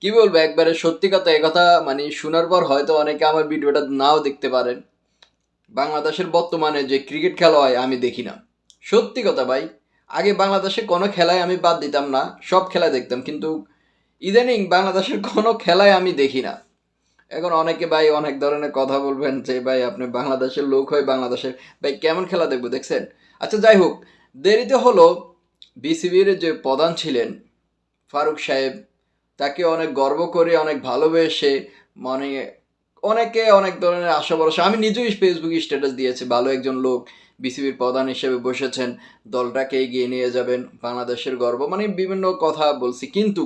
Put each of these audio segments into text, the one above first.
কি বলব, একবারে সত্যি কথা এই কথা মানে শোনার পর হয়তো অনেকে আমার ভিডিওটা নাও দেখতে পারেন। বাংলাদেশের বর্তমানে যে ক্রিকেট খেলা হয়, আমি দেখি না। সত্যি কথা ভাই, আগে বাংলাদেশে কোনো খেলায় আমি বাদ দিতাম না, সব খেলা দেখতাম, কিন্তু ইদানিং বাংলাদেশের কোনো খেলায় আমি দেখি না। এখন অনেকে ভাই অনেক ধরনের কথা বলবেন যে, ভাই, আপনি বাংলাদেশের লোক হয়ে বাংলাদেশের, ভাই, কেমন খেলা দেখব, দেখছেন? আচ্ছা যাই হোক, দেরিতে হলো বিসিবির যে প্রধান ছিলেন ফারুক সাহেব তাকে অনেক গর্ব করে, অনেক ভালোবেসে মানে অনেকে অনেক ধরনের আশা ভরসা। আমি নিজেই ফেসবুকে স্ট্যাটাস দিয়েছি, ভালো একজন লোক বিসিবির প্রধান হিসেবে বসেছেন, দলটাকে এগিয়ে নিয়ে যাবেন, বাংলাদেশের গর্ব মানে বিভিন্ন কথা বলছি। কিন্তু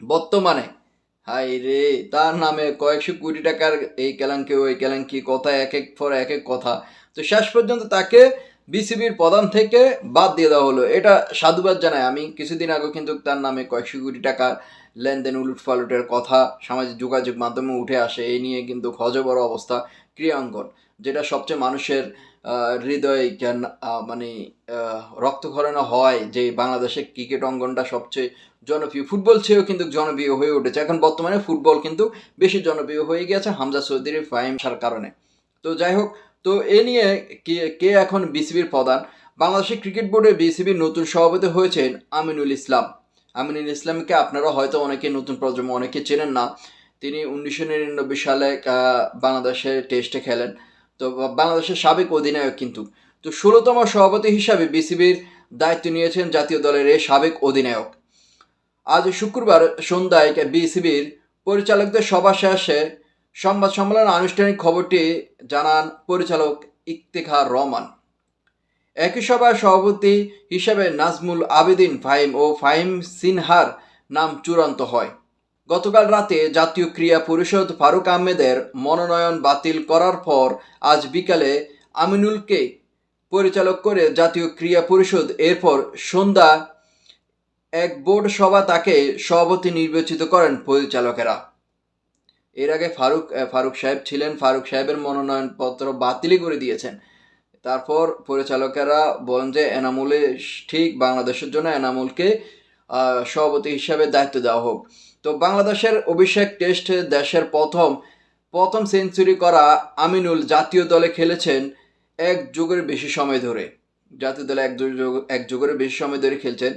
বর্তমানে হাই রে, তার নামে কয়েকশো কোটি টাকার এই কেলাঙ্কি, ওই কেলাঙ্কি, কথা এক এক পর এক এক কথা। তো শেষ পর্যন্ত তাকে বিসিবির প্রধান থেকে বাদ দিয়ে দেওয়া হলো। এটা সাধুবাদ জানাই। আমি কিছুদিন আগে কিন্তু তার নামে কয়েকশো কোটি টাকা লেনদেন উলুট ফালুটের কথা, সামাজিক যোগাযোগ মাধ্যমে উঠে আসে এই নিয়ে কিন্তু খজবড় অবস্থা ক্রিয়াঙ্গন যেটা সবচেয়ে মানুষের হৃদয় মানে রক্তক্ষরণ হয় যে বাংলাদেশের ক্রিকেট অঙ্গনটা সবচেয়ে জনপ্রিয়। ফুটবল চেয়েও কিন্তু জনপ্রিয় হয়ে উঠেছে। এখন বর্তমানে ফুটবল কিন্তু বেশি জনপ্রিয় হয়ে গিয়েছে হামজা চৌধুরী ফাহিম সার কারণে। তো যাই হোক, তো এ নিয়ে কে কে এখন বিসিবির প্রধান? বাংলাদেশের ক্রিকেট বোর্ডে বিসিবির নতুন সভাপতি হয়েছেন আমিনুল ইসলাম। আমিনুল ইসলামকে আপনারা হয়তো অনেকে নতুন প্রজন্ম অনেকে চেনেন না। তিনি উনিশশো নিরানব্বই সালে বাংলাদেশের টেস্টে খেলেন। তো বাংলাদেশের সাবেক অধিনায়ক কিন্তু। তো ষোলোতম সভাপতি হিসাবে বিসিবির দায়িত্ব নিয়েছেন জাতীয় দলের এই সাবেক অধিনায়ক। আজ শুক্রবার সন্ধ্যায় বিসিবির পরিচালকদের সভা শেষে সংবাদ সম্মেলন আনুষ্ঠানিক খবরটি জানান পরিচালক ইফতেখার রহমান। একই সভায় সভাপতি হিসেবে নাজমুল আবেদিন ফাহিম ও ফাহিম সিনহার নাম চূড়ান্ত হয়। গতকাল রাতে জাতীয় ক্রীড়া পরিষদ ফারুক আহমেদের মনোনয়ন বাতিল করার পর আজ বিকালে আমিনুলকে পরিচালক করে জাতীয় ক্রীড়া পরিষদ এরপর সন্ধ্যা এক বোর্ড সভা তাকে সভাপতি নির্বাচিত করেন পরিচালকেরা। এর আগে ফারুক ফারুক সাহেব ছিলেন। ফারুক সাহেবের মনোনয়নপত্র বাতিলই করে দিয়েছেন। তারপর পরিচালকেরা বলেন যে এনামুলে ঠিক বাংলাদেশের জন্য এনামুলকে সভাপতি হিসাবে দায়িত্ব দেওয়া হোক। তো বাংলাদেশের অভিষেক টেস্টে দেশের প্রথম প্রথম সেঞ্চুরি করা আমিনুল জাতীয় দলে খেলেছেন এক যুগের বেশি সময় ধরে। জাতীয় দলে এক এক যুগের বেশি সময় ধরে খেলছেন।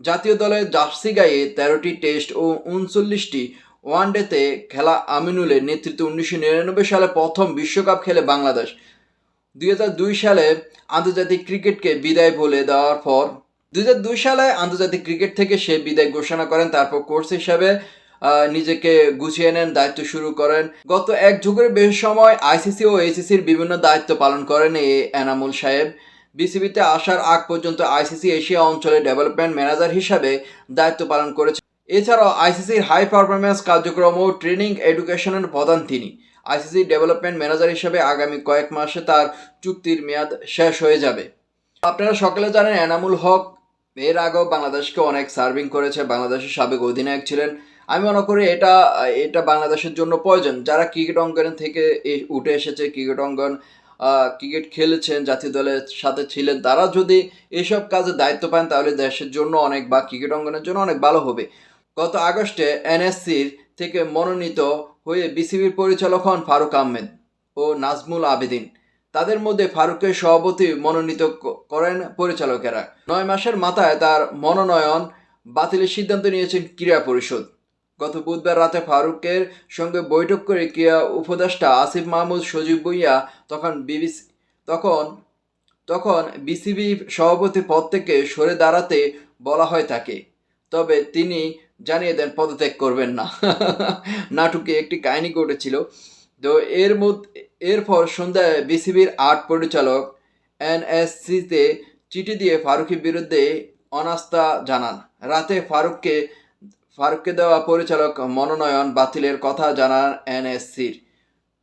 জাতীয় দলের জার্সি গায়ে তেরোটি টেস্ট ও উনচল্লিশটি ওয়ানডেতে খেলা আমিনুলের নেতৃত্বে উনিশশো নিরানব্বই সালে প্রথম বিশ্বকাপ খেলে বাংলাদেশ। দুই সালে আন্তর্জাতিক ক্রিকেটকে বিদায় বলে দেওয়ার পর দুই সালে আন্তর্জাতিক ক্রিকেট থেকে সে বিদায় ঘোষণা করেন, তারপর কোর্স হিসাবে নিজেকে গুছিয়ে নেন, দায়িত্ব শুরু করেন। গত এক যুগের বেশি সময় আইসিসি ও এসিসির বিভিন্ন দায়িত্ব পালন করেন এই এনামুল সাহেব। বিসিবিতে আসার আগ পর্যন্ত আইসিসি এশিয়া অঞ্চলে ডেভেলপমেন্ট ম্যানেজার হিসাবে দায়িত্ব পালন করেছে এছাড়াও আইসিসির হাই পারফরমেন্স কার্যক্রম ও ট্রেনিং এডুকেশনের প্রধান তিনি। আইসিসি ডেভেলপমেন্ট ম্যানেজার হিসেবে আগামী কয়েক মাসে তার চুক্তির মেয়াদ শেষ হয়ে যাবে। আপনারা সকলে জানেন, এনামুল হক এর আগেও বাংলাদেশকে অনেক সার্ভিং করেছে, বাংলাদেশের সাবেক অধিনায়ক ছিলেন। আমি মনে করি এটা এটা বাংলাদেশের জন্য প্রয়োজন। যারা ক্রিকেট অঙ্গন থেকে উঠে এসেছে, ক্রিকেট অঙ্গন ক্রিকেট খেলেছেন, জাতীয় দলের সাথে ছিলেন, তারা যদি এসব কাজে দায়িত্ব পান, তাহলে দেশের জন্য অনেক বা ক্রিকেট অঙ্গনের জন্য অনেক ভালো হবে। গত আগস্টে এনএসসির থেকে মনোনীত হয়ে বিসিবির পরিচালক হন ফারুক আহমেদ ও নাজমুল আবেদিন। তাদের মধ্যে ফারুকের সভাপতি মনোনীত করেন পরিচালকেরা। নয় মাসের মাথায় তার মনোনয়ন বাতিলের সিদ্ধান্ত নিয়েছেন ক্রীড়া পরিষদ। গত বুধবার রাতে ফারুকের সঙ্গে বৈঠক করে ক্রীড়া উপদেষ্টা আসিফ মাহমুদ, সজীব ভুইয়া তখন বিবিসি তখন তখন বিসিবি সভাপতি পদ থেকে সরে দাঁড়াতে বলা হয় তাকে। তবে তিনি জানিয়ে দেন, পদত্যাগ করবেন না। নাটকে একটি কাহিনী ঘটেছিল। তো এর মধ্যে, এরপর সন্ধ্যায় বিসিবির আট পরিচালক এনএসসিতে চিঠি দিয়ে ফারুকের বিরুদ্ধে অনাস্থা জানান। রাতে ফারুককে ফারুককে দেওয়া পরিচালক মনোনয়ন বাতিলের কথা জানান এনএসসির।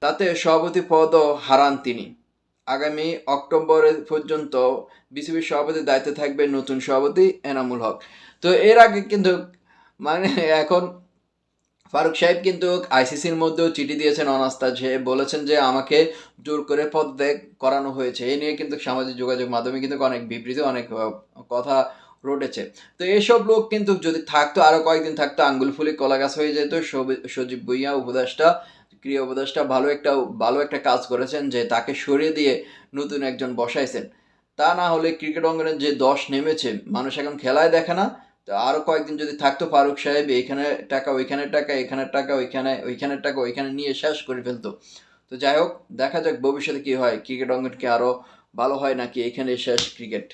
তাতে সভাপতি পদও হারান তিনি। আগামী অক্টোবর পর্যন্ত বিসিবির সভাপতির দায়িত্বে থাকবে নতুন সভাপতি এনামুল হক। তো এর আগে কিন্তু মানে এখন ফারুক সাহেব কিন্তু আইসিসির মধ্যেও চিঠি দিয়েছেন অনাস্থা, যে বলেছেন যে আমাকে জোর করে পদত্যাগ করানো হয়েছে। এই নিয়ে কিন্তু সামাজিক যোগাযোগ মাধ্যমে কিন্তু অনেক বিবৃতি, অনেক কথা রটেছে। তো এসব লোক কিন্তু যদি থাকতো, আরও কয়েকদিন থাকতো, আঙ্গুল ফুলে কলা গাছ হয়ে যেত। সজীব ভুইয়া, উপদেষ্টা ক্রিয়া উপদেষ্টা ভালো একটা ভালো একটা কাজ করেছেন যে তাকে সরিয়ে দিয়ে নতুন একজন বসাইছেন। তা না হলে ক্রিকেট অঙ্গনে যে দশ নেমেছে, মানুষ এখন খেলায় দেখে না। তো আরও কয়েকদিন যদি থাকতো ফারুক সাহেব, এইখানে টাকা, ওইখানে টাকা, এখানে টাকা, ওইখানে ওইখানের টাকা, ওইখানে নিয়ে শেষ করে ফেলতো। তো যাই হোক, দেখা যাক ভবিষ্যতে কি হয়, ক্রিকেট অঙ্গন কি আরও ভালো হয় নাকি এখানে শেষ ক্রিকেট।